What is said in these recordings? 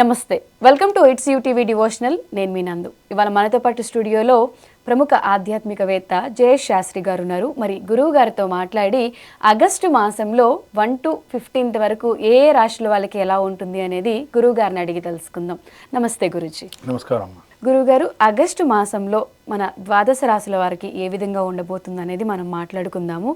నమస్తే. Welcome to it's UTV devotional. నేను మీ నందు. ఇవాళ మనతో పాటు స్టూడియోలో ప్రముఖ ఆధ్యాత్మికవేత్త జయేష్ శాస్త్రి గారు ఉన్నారు. మరి గురువు గారితో మాట్లాడి ఆగస్టు మాసంలో వన్ టు ఫిఫ్టీన్త్ వరకు ఏ ఏ రాశుల వాళ్ళకి ఎలా ఉంటుంది అనేది గురువు గారిని అడిగి తెలుసుకుందాం. నమస్తే గురుజీ. నమస్కారం గురువుగారు ఆగస్టు మాసంలో మన ద్వాదశ రాశుల వారికి ఏ విధంగా ఉండబోతుంది అనేది మనం మాట్లాడుకుందాము.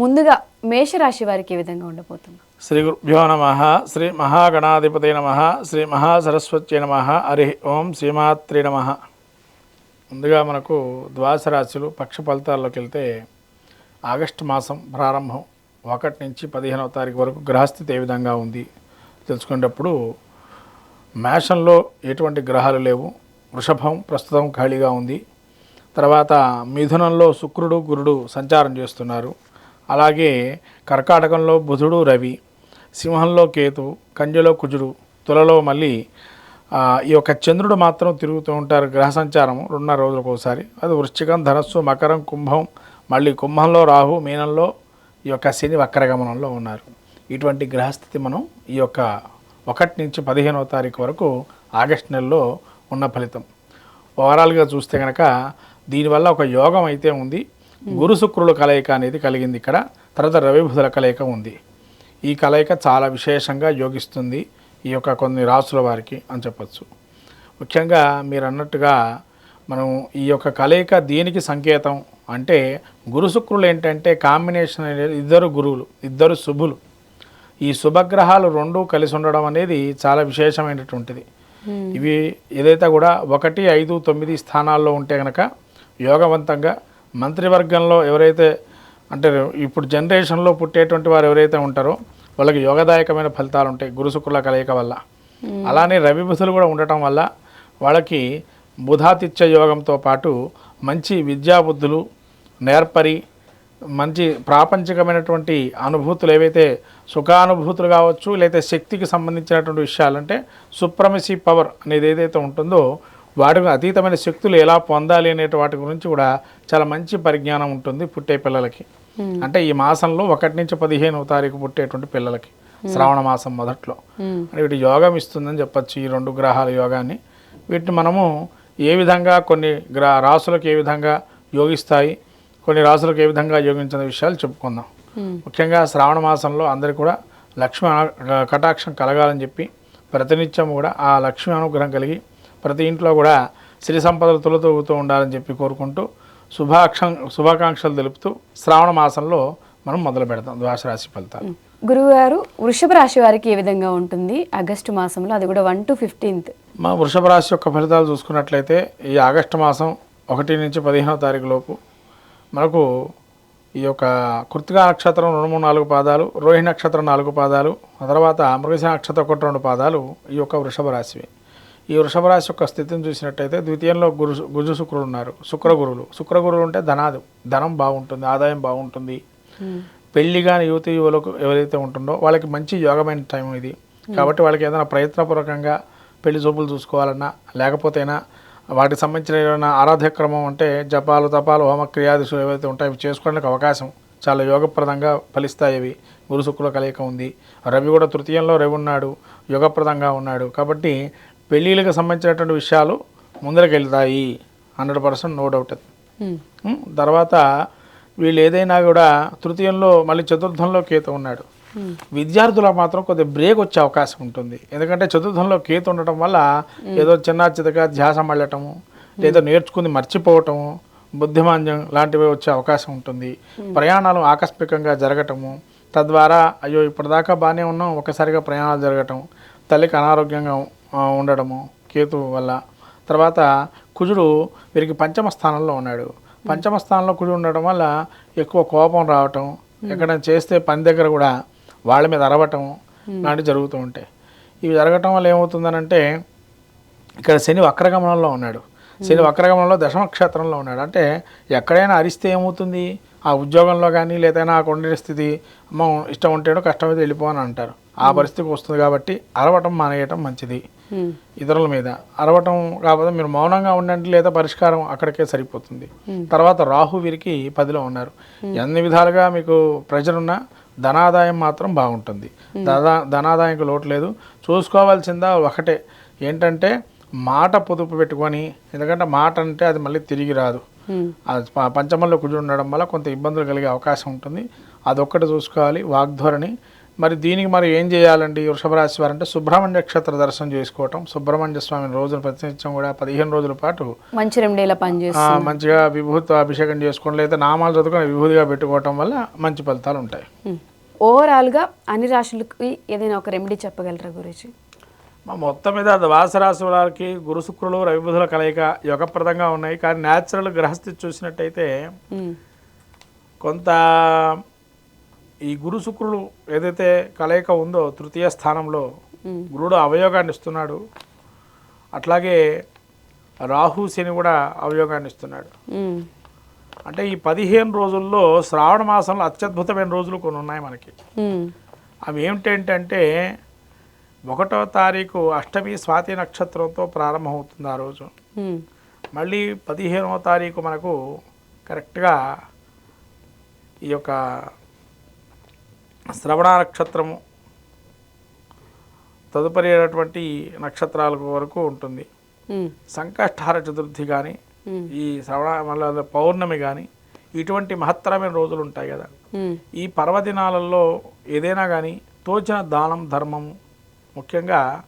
ముందుగా మేషరాశి వారికి ఏ విధంగా ఉండబోతుంది? శ్రీ గురుభ్యో నమ శ్రీ మహాగణాధిపతి నమ శ్రీ మహాసరస్వతి నమ హరి ఓం శ్రీమాత్రి నమ. ముందుగా మనకు ద్వాదశ రాశులు పక్ష ఫలితాల్లోకి వెళ్తే ఆగస్టు మాసం ప్రారంభం ఒకటి నుంచి పదిహేనవ తారీఖు వరకు గ్రహస్థితి ఏ విధంగా ఉంది తెలుసుకునేటప్పుడు మేషంలో ఎటువంటి గ్రహాలు లేవు. వృషభం ప్రస్తుతం ఖాళీగా ఉంది. తర్వాత మిథునంలో శుక్రుడు గురుడు సంచారం చేస్తున్నారు. అలాగే కర్కాటకంలో బుధుడు రవి సింహంలో కేతు కంజలో కుజుడు తులలో మళ్ళీ ఈ యొక్క చంద్రుడు మాత్రం తిరుగుతూ ఉంటారు గ్రహ సంచారం రెండున్నర రోజులకు ఒకసారి అది వృశ్చికం ధనస్సు మకరం కుంభం మళ్ళీ కుంభంలో రాహు మీనంలో ఈ యొక్క శని వక్రగమనంలో ఉన్నారు. ఇటువంటి గ్రహస్థితి మనం ఈ యొక్క ఒకటి నుంచి పదిహేనవ తారీఖు వరకు ఆగస్ట్ నెలలో ఉన్న ఫలితం. ఓవరాల్గా చూస్తే కనుక దీనివల్ల ఒక యోగం అయితే ఉంది. గురు శుక్రుల కలయిక అనేది కలిగింది ఇక్కడ. తర్వాత రవి బుధుల కలయిక ఉంది. ఈ కలయిక చాలా విశేషంగా యోగిస్తుంది ఈ యొక్క కొన్ని రాసుల వారికి అని చెప్పచ్చు. ముఖ్యంగా మీరు అన్నట్టుగా మనం ఈ యొక్క కలయిక దేనికి సంకేతం అంటే గురు శుక్రులు ఏంటంటే కాంబినేషన్ అనేది ఇద్దరు గురువులు ఇద్దరు శుభులు. ఈ శుభగ్రహాలు రెండూ కలిసి ఉండడం అనేది చాలా విశేషమైనటువంటిది. ఇవి ఏదైతే కూడా ఒకటి ఐదు తొమ్మిది స్థానాల్లో ఉంటే కనుక యోగవంతంగా మంత్రివర్గంలో ఎవరైతే అంటే ఇప్పుడు జనరేషన్లో పుట్టేటువంటి వారు ఎవరైతే ఉంటారో వాళ్ళకి యోగదాయకమైన ఫలితాలు ఉంటాయి గురు శుక్రుల కలయిక వల్ల. అలానే రవి బుధులు కూడా ఉండటం వల్ల వాళ్ళకి బుధాతిత్య యోగంతో పాటు మంచి విద్యాబుద్ధులు నేర్పరి మంచి ప్రాపంచికమైనటువంటి అనుభూతులు ఏవైతే సుఖానుభూతులు కావచ్చు లేకపోతే శక్తికి సంబంధించినటువంటి విషయాలు అంటే సుప్రమసీ పవర్ అనేది ఏదైతే ఉంటుందో వాటికి అతీతమైన శక్తులు ఎలా పొందాలి అనే వాటి గురించి కూడా చాలా మంచి పరిజ్ఞానం ఉంటుంది పుట్టే పిల్లలకి. అంటే ఈ మాసంలో ఒకటి నుంచి పదిహేనవ తారీఖు పుట్టేటువంటి పిల్లలకి శ్రావణ మాసం మొదట్లో. అంటే వీటి యోగం ఇస్తుందని చెప్పచ్చు ఈ రెండు గ్రహాల యోగాన్ని. వీటిని మనము ఏ విధంగా కొన్ని గ్రహ రాసులకు ఏ విధంగా యోగిస్తాయి కొన్ని రాసులకు ఏ విధంగా యోగించిన విషయాలు చెప్పుకుందాం. ముఖ్యంగా శ్రావణ మాసంలో అందరికీ కూడా లక్ష్మి కటాక్షం కలగాలని చెప్పి ప్రతినిత్యం కూడా ఆ లక్ష్మి అనుగ్రహం కలిగి ప్రతి ఇంట్లో కూడా సిరి సంపదలు తొలతూగుతూ ఉండాలని చెప్పి కోరుకుంటూ శుభాక్ష శుభాకాంక్షలు తెలుపుతూ శ్రావణ మాసంలో మనం మొదలు పెడతాం ద్వాదశ రాశి ఫలితాలు. గురువు గారు వృషభ రాశి వారికి ఏ విధంగా ఉంటుంది? ఆగస్టు మాసంలో అది కూడా వన్ టు ఫిఫ్టీన్త్. మా వృషభ రాశి యొక్క ఫలితాలు చూసుకున్నట్లయితే ఈ ఆగస్టు మాసం ఒకటి నుంచి పదిహేనవ తారీఖు లోపు మనకు ఈ యొక్క కృతికా నక్షత్రం రెండు మూడు నాలుగు పాదాలు రోహిణి నక్షత్రం నాలుగు పాదాలు ఆ తర్వాత మృగశ నక్షత్రం ఒకటి రెండు పాదాలు ఈ యొక్క వృషభ రాశివి. ఈ వృషభ రాశి యొక్క స్థితిని చూసినట్టయితే ద్వితీయంలో గురు గుజు శుక్రుడు ఉన్నారు. శుక్ర గురువులు శుక్ర గురువులు అంటే ధనాదు ధనం బాగుంటుంది ఆదాయం బాగుంటుంది. పెళ్ళి కాని యువతి యువలకు ఎవరైతే ఉంటుందో వాళ్ళకి మంచి యోగమైన టైం ఇది. కాబట్టి వాళ్ళకి ఏదైనా ప్రయత్నపూర్వకంగా పెళ్ళి చూపులు చూసుకోవాలన్నా లేకపోతేనా వాటికి సంబంధించిన ఏదైనా ఆరాధ్య క్రమం అంటే జపాలు తపాలు హోమ ఏవైతే ఉంటాయో అవి చేసుకోవడానికి అవకాశం చాలా యోగప్రదంగా ఫలిస్తాయి ఇవి గురు శుక్రుల కలయిక ఉంది. రవి కూడా తృతీయంలో రవి ఉన్నాడు. యోగప్రదంగా ఉన్నాడు. కాబట్టి పెళ్ళిళ్ళకి సంబంధించినటువంటి విషయాలు ముందరికి వెళ్తాయి హండ్రెడ్ పర్సెంట్ నో డౌట్ తర్వాత వీళ్ళు ఏదైనా కూడా తృతీయంలో మళ్ళీ చతుర్థంలో కేతు ఉన్నాడు. విద్యార్థులకు మాత్రం కొద్దిగా బ్రేక్ వచ్చే అవకాశం ఉంటుంది. ఎందుకంటే చతుర్థంలో కేతు ఉండటం వల్ల ఏదో చిన్న చితక ధ్యాస మళ్ళటము లేదా నేర్చుకుని మర్చిపోవటము బుద్ధిమాంద్యం లాంటివి వచ్చే అవకాశం ఉంటుంది. ప్రయాణాలు ఆకస్మికంగా జరగటము తద్వారా అయ్యో ఇప్పటిదాకా బాగానే ఉన్నాం ఒకసారిగా ప్రయాణాలు జరగటం తల్లికి అనారోగ్యంగా ఉండడము కేతు వల్ల. తర్వాత కుజుడు వీరికి పంచమ స్థానంలో ఉన్నాడు. పంచమ స్థానంలో కుజుడు ఉండడం వల్ల ఎక్కువ కోపం రావటం ఎక్కడైనా చేస్తే పని దగ్గర కూడా వాళ్ళ మీద అరవటం లాంటివి జరుగుతూ ఉంటాయి. ఇవి జరగటం వల్ల ఏమవుతుందనంటే ఇక్కడ శని వక్రగమనంలో ఉన్నాడు. శని వక్రగమనంలో దశమక్షేత్రంలో ఉన్నాడు. అంటే ఎక్కడైనా అరిస్తే ఏమవుతుంది? ఆ ఉద్యోగంలో కానీ లేదా నాకు ఉండే స్థితి అమ్మ ఇష్టం ఉంటేనో కష్టం అయితే వెళ్ళిపోని అంటారు. ఆ పరిస్థితికి వస్తుంది కాబట్టి అరవటం మానేయటం మంచిది. ఇతరుల మీద. అరవటం కాకపోతే మీరు మౌనంగా ఉండండి లేదా పరిష్కారం అక్కడికే సరిపోతుంది. తర్వాత రాహు వీరికి పదిలో ఉన్నారు. ఎన్ని విధాలుగా మీకు ప్రెజర్ ఉన్నా ధనాదాయం మాత్రం బాగుంటుంది. ధనా ధనాదాయంకి లోటు లేదు. చూసుకోవాల్సిందా ఒకటే. ఏంటంటే మాట పొదుపు పెట్టుకొని ఎందుకంటే మాట అంటే అది మళ్ళీ తిరిగి రాదు. పంచమంలో కుజు ఉండడం వల్ల కొంత ఇబ్బందులు కలిగే అవకాశం ఉంటుంది. అదొక్కటి చూసుకోవాలి. వాగ్ధోరణి మరి దీనికి మరి ఏం చేయాలండి వృషభ రాశి వారంటే సుబ్రహ్మణ్య నక్షత్ర దర్శనం చేసుకోవటం. సుబ్రహ్మణ్య స్వామిని రోజులు ప్రతినిత్యం కూడా పదిహేను రోజుల పాటు మంచి రెమెడీలా ఆ, పనిచేస్తుంది మంచిగా విభూతితో అభిషేకం చేసుకోవడం లేదా నామాలు చదువుకొని విభూతిగా పెట్టుకోవటం వల్ల మంచి ఫలితాలు ఉంటాయి. ఓవరాల్గా అన్ని రాశులకి ఏదైనా ఒక రెమెడీ చెప్పగలరా గురించి మా మొత్తం మీద ద్వాస రాశి వారికి గురు శుక్రులు రవిబుధుల కలయిక యోగప్రదంగా ఉన్నాయి. కానీ న్యాచురల్ గ్రహస్థితి చూసినట్టయితే కొంత ఈ గురు శుక్రులు ఏదైతే కలయిక ఉందో తృతీయ స్థానంలో గురుడు అవయోగాన్ని ఇస్తున్నాడు. అట్లాగే రాహు శని కూడా అవయోగాన్ని ఇస్తున్నాడు. అంటే ఈ పదిహేను రోజుల్లో శ్రావణ మాసంలో అత్యద్భుతమైన రోజులు కొన్ని ఉన్నాయి మనకి. అవి ఏమిటంటే ఒకటో తారీఖు అష్టమి స్వాతి నక్షత్రంతో ప్రారంభమవుతుంది ఆ రోజు. మళ్ళీ పదిహేనవ తారీఖు మనకు కరెక్ట్గా ఈ యొక్క శ్రవణ నక్షత్రము తదుపరి అయినటువంటి నక్షత్రాల వరకు ఉంటుంది. సంకష్టహార చతుర్థి కానీ ఈ శ్రవణ మళ్ళీ పౌర్ణమి కానీ ఇటువంటి మహత్తరమైన రోజులు ఉంటాయి కదా. ఈ పర్వదినాలలో ఏదైనా కానీ తోచిన దానం ధర్మము ముఖ్యంగా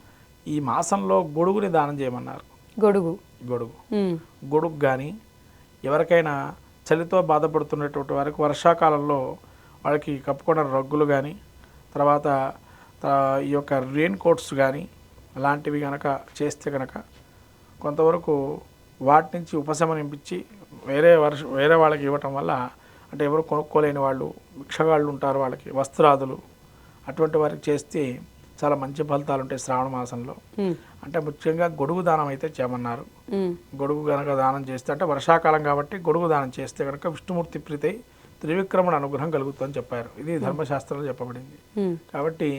ఈ మాసంలో గొడుగుని దానం చేయమన్నారు. గొడుగు. గొడుగు. గొడుగు కానీ ఎవరికైనా చలితో బాధపడుతున్నటువంటి వారికి వర్షాకాలంలో వాళ్ళకి కప్పుకున్న రగ్గులు కానీ తర్వాత ఈ యొక్క రెయిన్ కోట్స్ కానీ అలాంటివి కనుక చేస్తే కనుక కొంతవరకు వాటి నుంచి ఉపశమనింపించి వేరే వర్ష వేరే వాళ్ళకి ఇవ్వటం వల్ల అంటే ఎవరు కొనుక్కోలేని వాళ్ళు భిక్షగాళ్ళు ఉంటారు వాళ్ళకి వస్త్రాదులు అటువంటి వారికి చేస్తే చాలా మంచి ఫలితాలు ఉంటాయి శ్రావణ మాసంలో. అంటే ముఖ్యంగా గొడుగు దానం అయితే చేయమన్నారు. గొడుగు కనుక దానం చేస్తే అంటే వర్షాకాలం కాబట్టి గొడుగు దానం చేస్తే కనుక విష్ణుమూర్తి ప్రీతై త్రివిక్రమణ అనుగ్రహం కలుగుతుందని చెప్పారు. ఇది ధర్మశాస్త్రంలో చెప్పబడింది. ఉమ్, కాబట్టి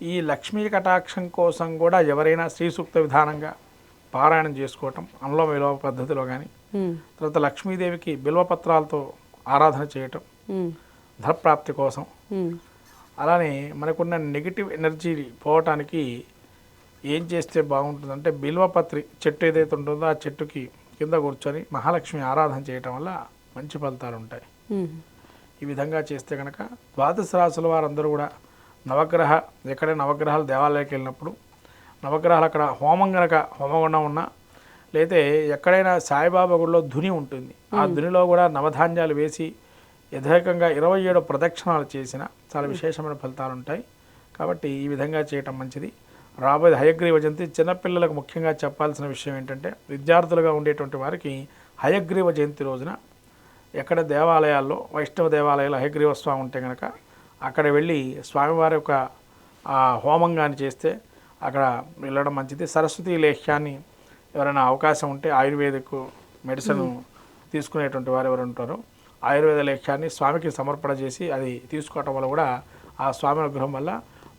ఈ లక్ష్మీ కటాక్షం కోసం కూడా ఎవరైనా శ్రీ సూక్త విధానంగా పారాయణం చేసుకోవటం అనులో విలోమ పద్ధతిలో కానీ ఉమ్, తర్వాత లక్ష్మీదేవికి బిల్వపత్రాలతో ఆరాధన చేయటం ఉమ్, ధనప్రాప్తి కోసం. అలానే మనకున్న నెగిటివ్ ఎనర్జీ పోవటానికి ఏం చేస్తే బాగుంటుందంటే బిల్వపత్రి చెట్టు ఏదైతే ఉంటుందో ఆ చెట్టుకి కింద కూర్చొని మహాలక్ష్మి ఆరాధన చేయటం వల్ల మంచి ఫలితాలు ఉంటాయి ఈ విధంగా చేస్తే కనుక ద్వాదశ రాసుల వారందరూ కూడా నవగ్రహ ఎక్కడే నవగ్రహాలు దేవాలయానికి వెళ్ళినప్పుడు నవగ్రహాలు అక్కడ హోమం గనక హోమగుండం ఉన్నా లేతే ఎక్కడైనా సాయిబాబా గుడిలో ధుని ఉంటుంది. ఆ ధునిలో కూడా నవధాన్యాలు వేసి యథేకంగా ఇరవై ఏడు ప్రదక్షిణాలు చేసిన చాలా విశేషమైన ఫలితాలు ఉంటాయి. కాబట్టి ఈ విధంగా చేయటం మంచిది. రాబోయే హయగ్రీవ జయంతి చిన్నపిల్లలకు ముఖ్యంగా చెప్పాల్సిన విషయం ఏంటంటే విద్యార్థులుగా ఉండేటువంటి వారికి హయగ్రీవ జయంతి రోజున ఎక్కడ దేవాలయాల్లో వైష్ణవ దేవాలయాల్లో హయగ్రీవ స్వామి ఉంటే కనుక అక్కడ వెళ్ళి స్వామివారి యొక్క హోమం కానీ చేస్తే అక్కడ వెళ్ళడం మంచిది. సరస్వతి లేహ్యాన్ని ఎవరైనా అవకాశం ఉంటే ఆయుర్వేదిక్ మెడిసిన్ తీసుకునేటువంటి వారు ఎవరు ఉంటారో ఆయుర్వేద లేఖ్యాన్ని స్వామికి సమర్పణ చేసి అది తీసుకోవటం వల్ల కూడా ఆ స్వామి అనుగ్రహం వల్ల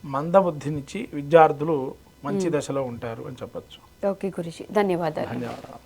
మందబుద్ధినిచ్చి విద్యార్థులు మంచి దశలో ఉంటారు అని చెప్పచ్చు. ఓకే గురుజీ. ధన్యవాదాలు. ధన్యవాదాలు.